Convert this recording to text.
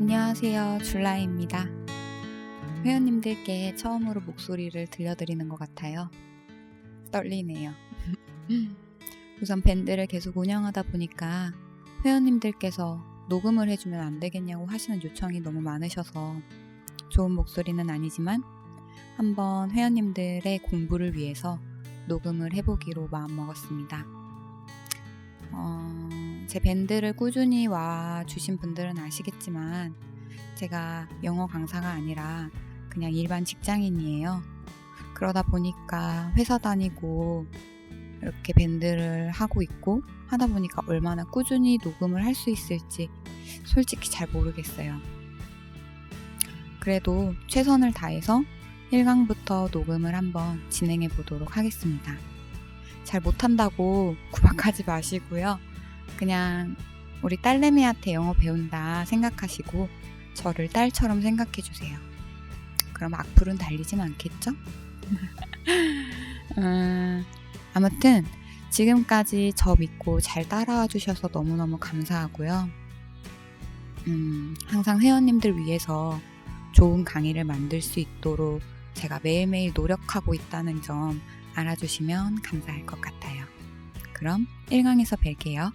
안녕하세요. 줄라입니다. 회원님들께 처음으로 목소리를 들려드리는 것 같아요. 떨리네요. 우선 밴드를 계속 운영하다 보니까 회원님들께서 녹음을 해주면 안 되겠냐고 하시는 요청이 너무 많으셔서 좋은 목소리는 아니지만 한번 회원님들의 공부를 위해서 녹음을 해보기로 마음먹었습니다. 어, 제 밴드를 꾸준히 와 주신 분들은 아시겠지만 제가 영어 강사가 아니라 그냥 일반 직장인이에요. 그러다 보니까 회사 다니고 이렇게 밴드를 하고 있고 하다 보니까 얼마나 꾸준히 녹음을 할 수 있을지 솔직히 잘 모르겠어요. 그래도 최선을 다해서 1강부터 녹음을 한번 진행해 보도록 하겠습니다. 잘 못한다고 구박하지 마시고요. 그냥 우리 딸내미한테 영어 배운다 생각하시고 저를 딸처럼 생각해 주세요. 그럼 악플은 달리진 않겠죠? 음, 아무튼 지금까지 저 믿고 잘 따라와 주셔서 너무너무 감사하고요. 음, 항상 회원님들 위해서 좋은 강의를 만들 수 있도록 제가 매일매일 노력하고 있다는 점 알아주시면 감사할 것 같아요. 그럼 1강에서 뵐게요.